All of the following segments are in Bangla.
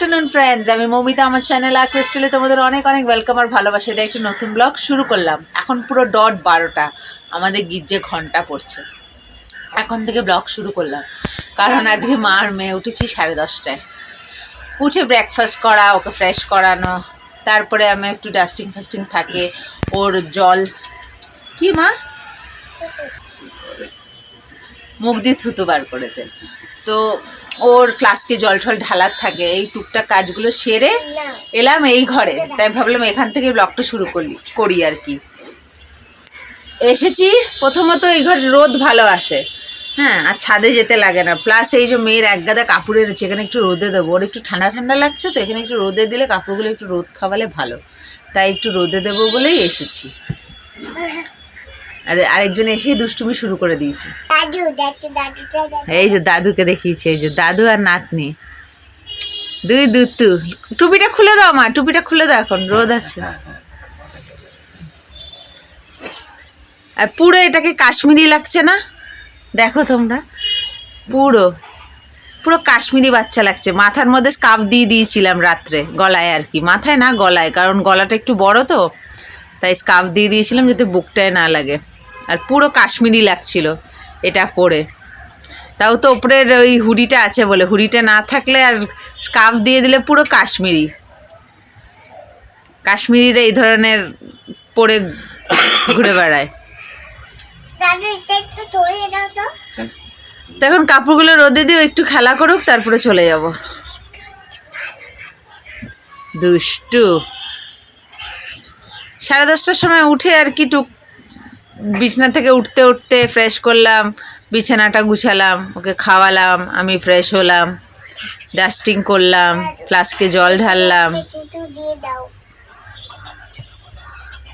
আফটারনুন ফ্রেন্ডস আমি মৌমিতা, আমার চ্যানেল আর ক্রিস্টালে তোমাদের অনেক অনেক ওয়েলকাম আর ভালোবাসা দিয়ে একটা নতুন ব্লগ শুরু করলাম। এখন পুরো ডট বারোটা। আমাদের গির্জে ঘণ্টা পড়ছে। এখন থেকে ব্লগ শুরু করলাম। কারণ আজকে মা আর মেয়ে উঠেছি সাড়ে দশটায়। উঠে ব্রেকফাস্ট করা, ওকে ফ্রেশ করানো। তারপরে আমি একটু ডাস্টিং ফাস্টিং থাকে। ওর জল। কি মা? মুখ দিয়ে থুতু বার করেছে। তো ওর ফ্লাস্কে জল টল ঢালার থাকে, এই টুকটাক কাজগুলো সেরে এলাম এই ঘরে। তাই ভাবলাম এখান থেকে ব্লগটা শুরু করি করি আর কি। এসেছি, প্রথমত এই ঘরে রোদ ভালো আসে। হ্যাঁ আর ছাদে যেতে লাগে না। প্লাস এই যে মেয়ের এক গাদা কাপড় এনেছে, এখানে একটু রোদে দেবো। ওর একটু ঠান্ডা ঠান্ডা লাগছে তো, এখানে একটু রোদে দিলে কাপড়গুলো একটু রোদ খাওয়ালে ভালো। তাই একটু রোদে দেবো বলেই এসেছি। আর আরেকজন এসেই দুষ্টুমি শুরু করে দিয়েছে। এই যে দাদুকে দেখিয়েছি এই যে দাদু আর নাতনি। দুই দুতু টুপিটা খুলে দাও মা টুপিটা খুলে দাও এখন রোদ আছে। আর পুরো এটাকে কাশ্মীরি লাগছে না? দেখো তোমরা। পুরো। পুরো কাশ্মীরি বাচ্চা লাগছে। মাথার মধ্যে স্কার্ফ দিয়ে দিয়েছিলাম রাত্রে গলায় আর কি। মাথায় না গলায় কারণ গলাটা একটু বড় তো। তাই স্কার্ফ দিয়ে দিয়েছিলাম যাতে বুকটায় না লাগে। আর পুরো কাশ্মীরি লাগছিল এটা পরে। তাও তো ওপরের ওই হুডিটা আছে বলে হুডিটা না থাকলে আর স্কার্ফ দিয়ে দিলে পুরো কাশ্মীরি। কাশ্মীরিরা এই ধরনের পরে ঘুরে বেড়ায়। তো। এখন কাপড়গুলো রোদে দিয়ে একটু খেলা করুক তারপরে চলে যাব। দুষ্টু। সাড়ে দশটার সময় উঠে আর কি টুক বিছানা থেকে উঠতে উঠতে ফ্রেশ করলাম, বিছানাটা গুছালাম, ওকে খাওয়ালাম, আমি ফ্রেশ হলাম ডাস্টিং করলাম ফ্লাস্কে জল ঢাললাম।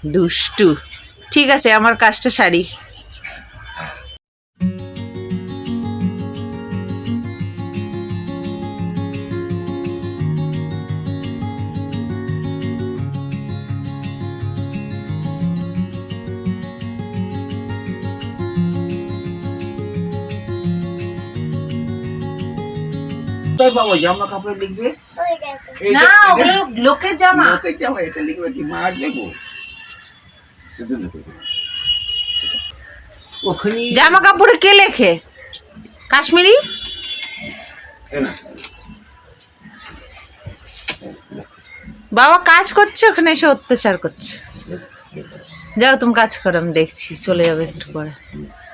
দুষ্টু। ঠিক আছে, আমার কাজটা সারি। কোথায় পাবো জামা কাপড় লিখবে? না ওগুলো লোকের জামা। লোকের জামা এটা লিখবে কি মার দেবো ওখানে জামা কাপড়ে কে লেখে? কাশ্মীরি? বাবা কাজ করছে ওখানে এসে অত্যাচার করছে। যাও তুমি কাজ করো আমি দেখছি চলে যাবে একটু পরে।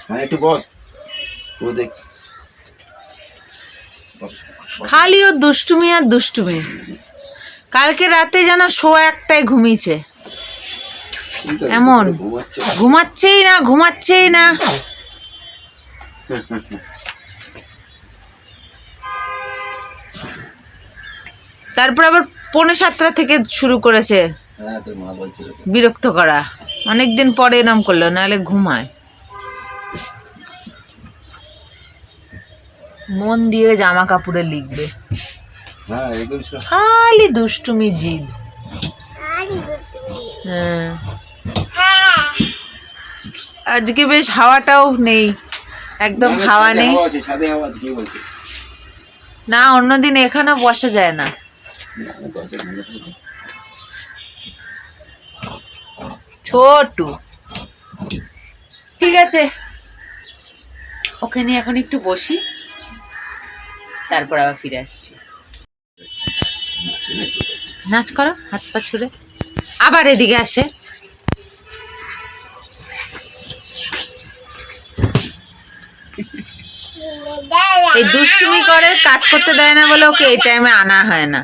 হ্যাঁ একটু বস। ও দেখ বস। খালি ও দুষ্টুমি আর দুষ্টুমি। কালকে রাতে যেন শো একটাই ঘুমিয়েছে। এমন। ঘুমাচ্ছেই না ঘুমাচ্ছেই না। তারপর আবার পৌনে সাতটা থেকে শুরু করেছে। হ্যাঁ বিরক্ত করা। অনেকদিন পরে এরম করল নাহলে ঘুমায়। মন দিয়ে জামা কাপড়ে লিখবে। হ্যাঁ খালি দুষ্টুমি জিদ। হ্যাঁ। হ্যাঁ। আজকে বেশ হাওয়াটাও নেই। একদম হাওয়া নেই। না অন্যদিন এখানেও বসা যায় না। ছোটু। ঠিক আছে। ওকে নিয়ে এখন একটু বসি। তারপর আবার ফিরে আসছি। নাচ করো, হাত পা ছুড়ে। আবার এদিকে আসে। এই দুষ্টুমি করে, কাজ করতে দেয় না বলে ওকে এই টাইমে আনা হয় না।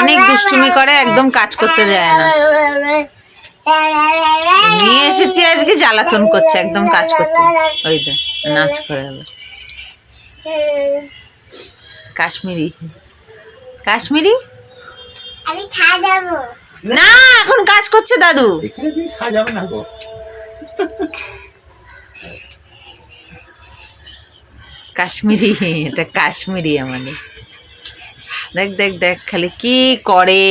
অনেক দুষ্টুমি করে, একদম কাজ করতে যায় না। নিয়ে এসেছি আজকে, জ্বালাতন করছে, একদম কাজ করতে। ওই দে নাচ করে আবার। কাশ্মীরি। কাশ্মীরি? আমি সাজাবো না এখন কাজ করছে দাদু। এখানে তুমি সাজাবে না গো। কাশ্মীরি এটা কাশ্মীরি আমাদের। দেখ দেখ দেখ খালি কি করে?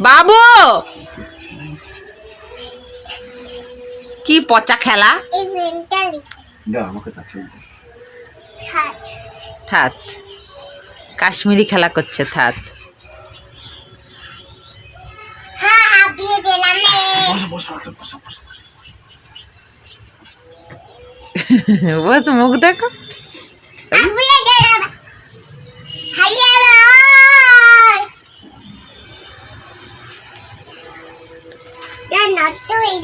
বাবু! কি পচা খেলা? এই কাশ্মীরি খেলা করছে থাত হ্যাঁ হাঁপিয়ে দিলাম রে। বসো বসো আগে বসো বসো ও তো মুখ দেখো। হয়ে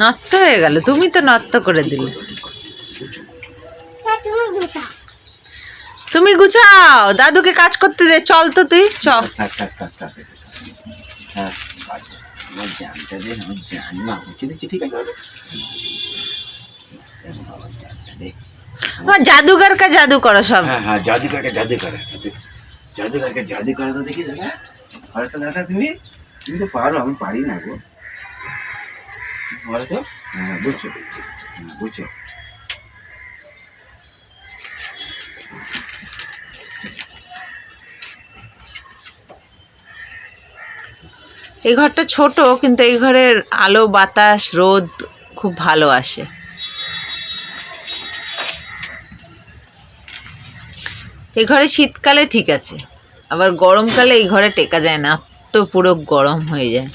নত্ত হয়ে গেল তুমি তো নত্ত করে দিলে। তুমি গুছাও দাদুকে কাজ করতে দে চল তো তুই চল হ্যাঁ জাদুঘর কা জাদু করো সব। হ্যাঁ হ্যাঁ জাদু করে জাদুকরকে জাদু করে তো দেখি দাদা। তো দাদা তুমি? তুমি তো পারো আমি পারি না গো। বলো তো? হ্যাঁ বুঝছ। হ্যাঁ বুঝছ। এই ঘরটা ছোট, কিন্তু এই ঘরের আলো, বাতাস, রোদ খুব ভালো আসে। এই ঘরে শীতকালে ঠিক আছে, আবার গরমকালে এই ঘরে টেকা যায় না, তো পুরো গরম হয়ে যায়।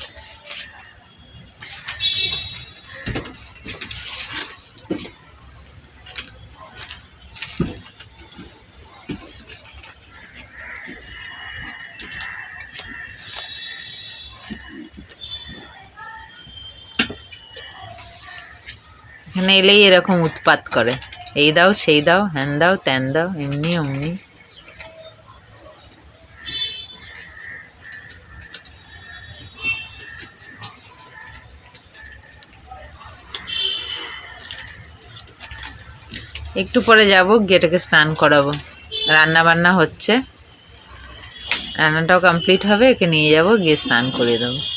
এখানে এলেই এরকম উৎপাত করে। এই দাও, সেই দাও, হ্যান দাও, ত্যান দাও, এমনি, অমনি। একটু পরে যাব, গেটাকে স্নান করাবো। রান্না বান্না হচ্ছে। রান্নাটাও কমপ্লিট হবে, একে নিয়ে যাব, গিয়ে স্নান করে দেবো।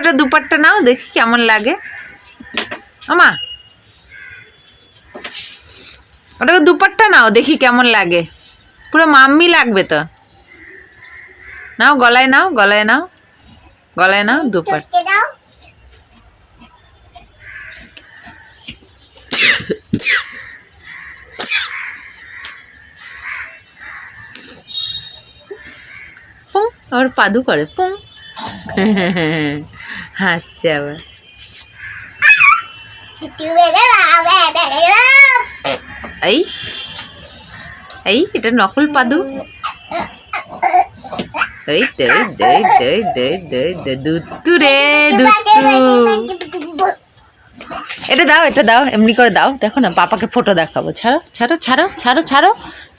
ওটা দুপাট্টা নাও দেখি কেমন লাগে। আমা ওটাকে দুপাট্টা নাও দেখি কেমন লাগে। পুরো মাম্মি লাগবে তো। নাও গলায় নাও গলায় নাও গলায় নাও দুপাট পুং আবার পাদু করে পুং। হাসছে এই এই, এটা নকল পাদু। এই দই দই দই দই দই দই দুত্তু রে, দুত্তু। এটা দাও এটা দাও, এমনি করে দাও। দেখো না, পাপাকে ফটো দেখাবো। ছাড়ো ছাড়ো ছাড়ো ছাড়ো ছাড়ো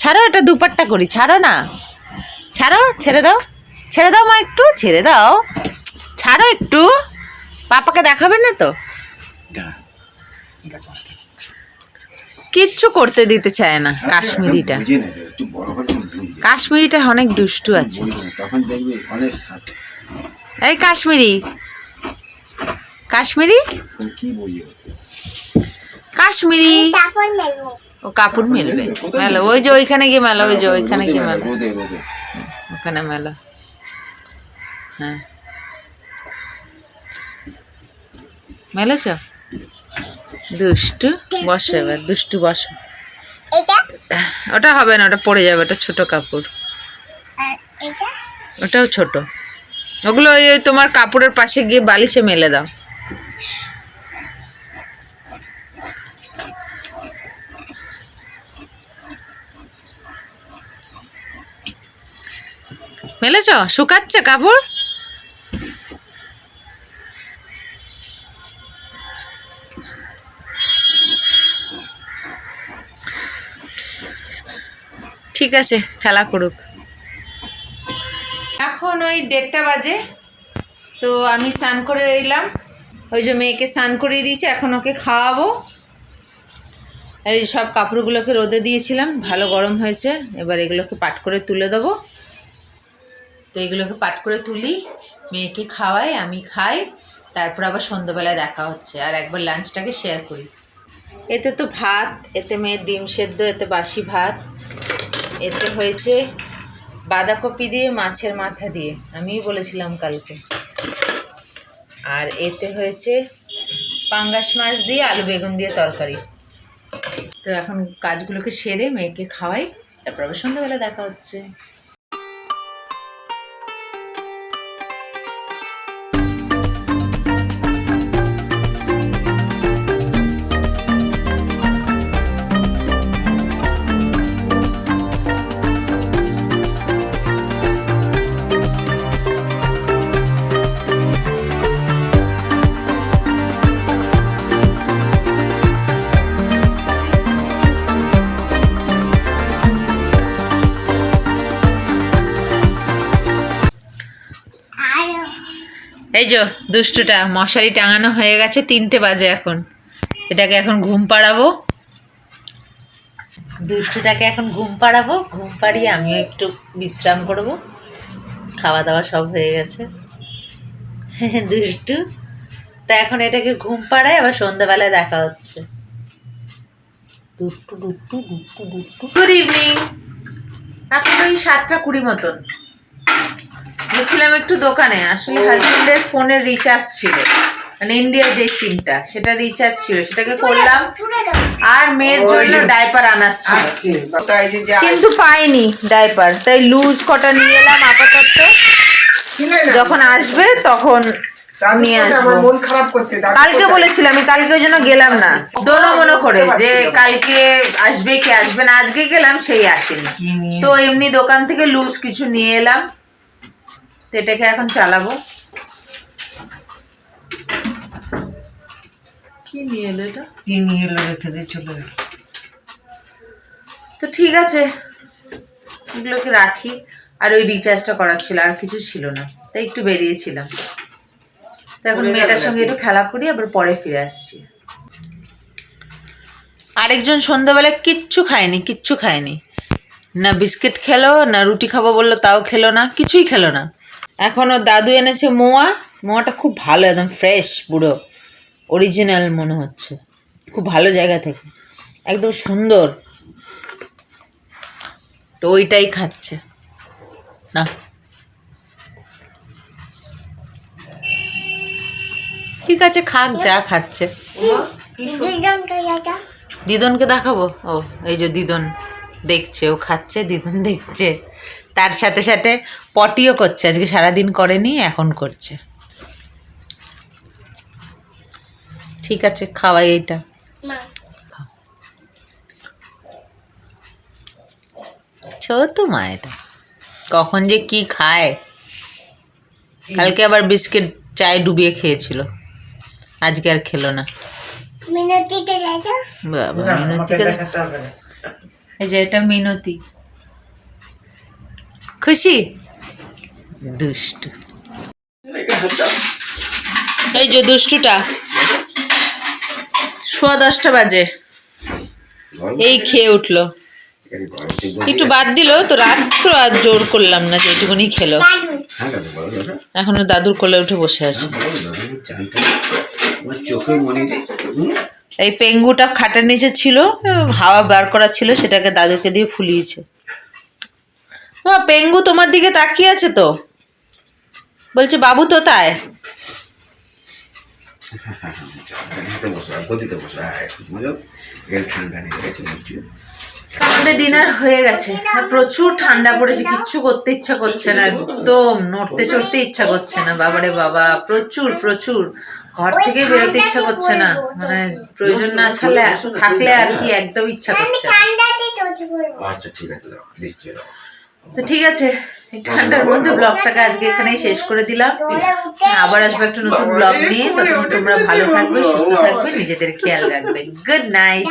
ছাড়ো, এটা দুপাট্টা করি, ছাড়ো না। ছাড়ো, ছেড়ে দাও ছেড়ে দাও মা একটু, ছেড়ে দাও। ছাড়ো একটু। পাপাকে দেখাবে না তো? কিচ্ছু করতে দিতে চায় না কাশ্মীরিটা। কাশ্মীরিটা অনেক দুষ্টু আছে। এই কাশ্মীরি। কাশ্মীরি? কাশ্মীরি। ও কাপড় মেলবে। মেলো ওই যে ওইখানে গিয়ে মেলো ওই যে ওইখানে গিয়ে মেলো ওখানে মেলো। হ্যাঁ। মেলেছ? দুষ্টু বসো এবার দুষ্টু বসো। ওটা হবে না ওটা পড়ে যাবে ওটা ছোট কাপড়। ওটাও ছোট। ওগুলো ওই তোমার কাপড়ের পাশে গিয়ে বালিশে মেলে দাও। মেলেছ? শুকাচ্ছে কাপড়? ঠিক আছে খেলা করুক। এখন ওই দেড়টা বাজে, তো আমি স্নান করে এলাম। ওই যে মেয়েকে স্নান করিয়ে দিয়েছি, এখন ওকে খাওয়াবো। এই সব কাপড়গুলোকে রোদে দিয়েছিলাম, ভালো গরম হয়েছে, এবার এগুলোকে পাট করে তুলে দেবো। তো এগুলোকে পাট করে তুলি, মেয়েকে খাওয়াই, আমি খাই, তারপর আবার সন্ধ্যাবেলায় দেখা হচ্ছে, আর একবার লাঞ্চটাকে শেয়ার করি। এতে তো ভাত, এতে মেয়ের ডিম সেদ্ধ, এতে বাসি ভাত। এতে হয়েছে বাঁধাকপি দিয়ে, মাছের মাথা দিয়ে। আমি বলেছিলাম কালকে। আর এতে হয়েছে পাঙ্গাস মাছ দিয়ে আলু বেগুন দিয়ে তরকারি। তো এখন কাজগুলোকে সেরে মেয়েকে খাওয়াই, তারপর আবার সন্ধ্যাবেলা দেখা হচ্ছে। এই যে, দুষ্টুটা, মশারি টাঙানো হয়ে গেছে তিনটে বাজে এখন। এটাকে এখন ঘুম পাড়াবো। দুষ্টুটাকে এখন ঘুম পাড়াবো, ঘুম পাড়িয়ে আমিও একটু বিশ্রাম করব। খাওয়া দাওয়া সব হয়ে গেছে। দুষ্টু, তা এখন এটাকে ঘুম পাড়ায় আবার সন্ধ্যাবেলায় দেখা হচ্ছে। গুড ইভিনিং এখন ওই সাতটা কুড়ি মতন। গেছিলাম একটু দোকানে আসলে হাজবেন্ডের ফোনের রিচার্জ ছিল। মানে ইন্ডিয়ার যে সিমটা সেটা রিচার্জ ছিল সেটাকে করলাম। আর মেয়ের জন্য ডাইপার যা কিন্তু পাইনি ডাইপার তাই লুজ কটা নিয়ে এলাম আপাতত। যখন আসবে তখন নিয়ে আসব। কালকে? বলেছিলাম আমি কালকে ওই জন্য গেলাম না। দোনো মনে করে যে কালকে আসবে কি আসবে না আজকে গেলাম সেই আসেনি। তো এমনি দোকান থেকে লুজ কিছু নিয়ে এলাম। তো এটাকে এখন চালাবো। কি নিয়ে এলো এটা? কি নিয়ে এলো রেখে দিয়ে চলে গেল। তো ঠিক আছে এগুলোকে রাখি। আর ওই রিচার্জটা করার ছিল আর কিছু ছিল না। তাই একটু বেরিয়েছিলাম। তো এখন মেয়েটার সঙ্গে একটু খেলা করি আবার পরে ফিরে আসছি। আরেকজন সন্ধ্যাবেলায় কিচ্ছু খায়নি কিচ্ছু খায়নি। না বিস্কিট খেলো না রুটি খাব বলল তাও খেলো না কিছুই খেলো না। এখন ওর দাদু এনেছে মোয়া। মোয়াটা খুব ভালো, একদম ফ্রেশ পুরো। অরিজিনাল মনে হচ্ছে। খুব ভালো জায়গা থেকে। একদম সুন্দর। তো ওইটাই খাচ্ছে। না ঠিক আছে, খাক, যা খাচ্ছে। দিদনকে দেখাবো? ও, এই যে দিদন দেখছে, ও খাচ্ছে, দিদন দেখছে। তার সাথে সাথে পটিও করছে। আজকে সারাদিন করেনি এখন করছে। ঠিক আছে খাওয়াই এইটা ছোট মা এটা। কখন যে কি খায়। কালকে আবার বিস্কিট চায়ে ডুবিয়ে খেয়েছিল। আজকে আর খেলো না। মিনতিতে দাদা বাবা মিনতিকে। এই যে এটা মিনতি। খুশি? দুষ্টু। এই যে দুষ্টুটা। সোয়া দশটা বাজে। এই খেয়ে উঠল। একটু বাদ দিল তো রাত্র আর জোর করলাম না যেটুকুনি খেলো। এখনও দাদুর কোলে উঠে বসে আছে? এই পেঙ্গুটা খাটের নিচে ছিল হাওয়া বার করা ছিল সেটাকে দাদুকে দিয়ে ফুলিয়েছে। পেঙ্গু তোমার দিকে তাকিয়ে আছে তো। বলছে বাবু তো তাই আমাদের ডিনার হয়ে গেছে। আর প্রচুর ঠান্ডা পড়েছে কিচ্ছু করতে ইচ্ছা করছে না একদম নড়তে চড়তে ইচ্ছা করছে না। বাবারে বাবা প্রচুর প্রচুর। ঘর থেকে বেরোতে ইচ্ছা করছে না। মানে প্রয়োজন না ছাড়লে থাকলে আর কি একদম ইচ্ছা করছে আচ্ছা ঠিক আছে দিচ্ছি দাও তো ঠিক আছে ঠান্ডার মধ্যে ব্লগটাকে আজকে এখানেই শেষ করে দিলাম। আবার আসব একটা নতুন ব্লগ নিয়ে। তখন তোমরা ভালো থাকবে, সুস্থ থাকবে, নিজেদের খেয়াল রাখবে। Good night